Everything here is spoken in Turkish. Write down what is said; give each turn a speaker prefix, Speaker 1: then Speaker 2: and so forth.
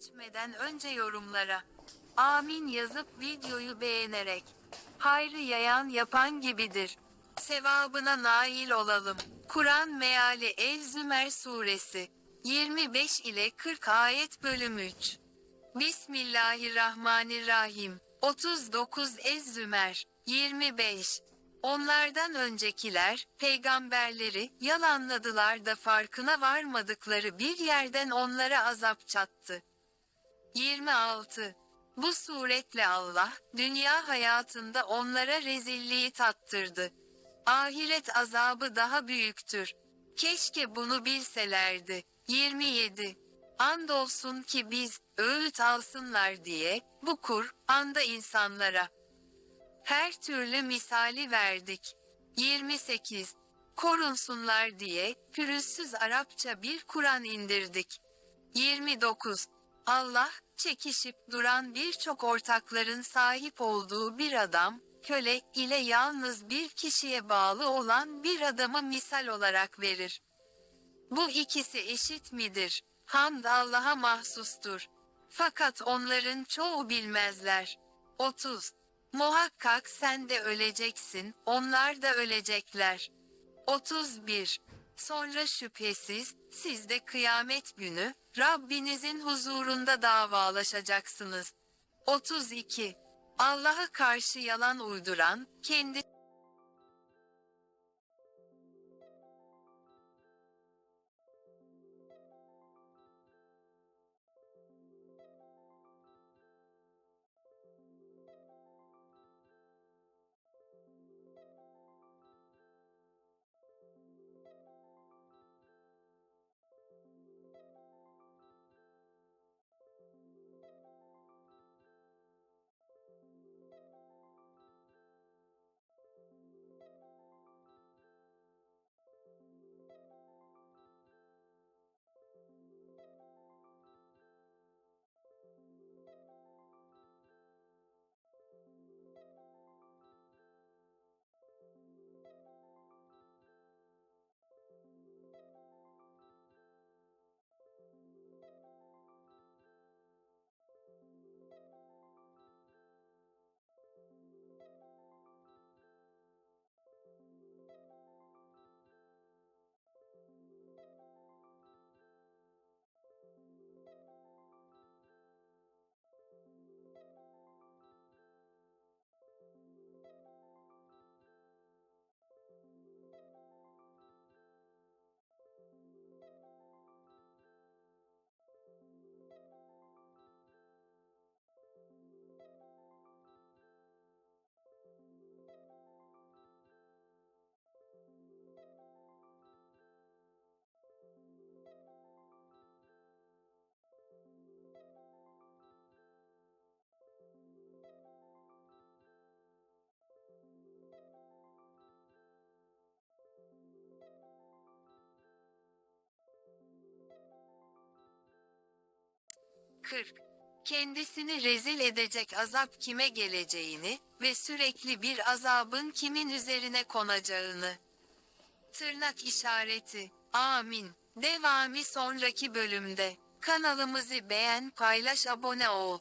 Speaker 1: geçmeden önce yorumlara amin yazıp videoyu beğenerek hayrı yayan yapan gibidir. Sevabına nail olalım. Kur'an meali El-Zümer suresi 25 ile 40 ayet bölüm 3. Bismillahirrahmanirrahim. 39 Ez-Zümer 25 Onlardan öncekiler, peygamberleri, yalanladılar da farkına varmadıkları bir yerden onlara azap çattı. 26. Bu suretle Allah, dünya hayatında onlara rezilliği tattırdı. Ahiret azabı daha büyüktür. Keşke bunu bilselerdi. 27. Andolsun ki biz, öğüt alsınlar diye, bu Kur'an'da insanlara, her türlü misali verdik. 28. Korunsunlar diye, pürüzsüz Arapça bir Kur'an indirdik. 29. Allah, çekişip duran birçok ortakların sahip olduğu bir adam, köle ile yalnız bir kişiye bağlı olan bir adamı misal olarak verir. Bu ikisi eşit midir? Hamd Allah'a mahsustur. Fakat onların çoğu bilmezler. 30. Muhakkak sen de öleceksin, onlar da ölecekler. 31. Sonra şüphesiz, siz de kıyamet günü, Rabbinizin huzurunda davalaşacaksınız. 32. Allah'a karşı yalan uyduran, kendi Kırk. Kendisini rezil edecek azap kime geleceğini ve sürekli bir azabın kimin üzerine konacağını. Tırnak işareti. Amin. Devamı sonraki bölümde. Kanalımızı beğen, paylaş, abone ol.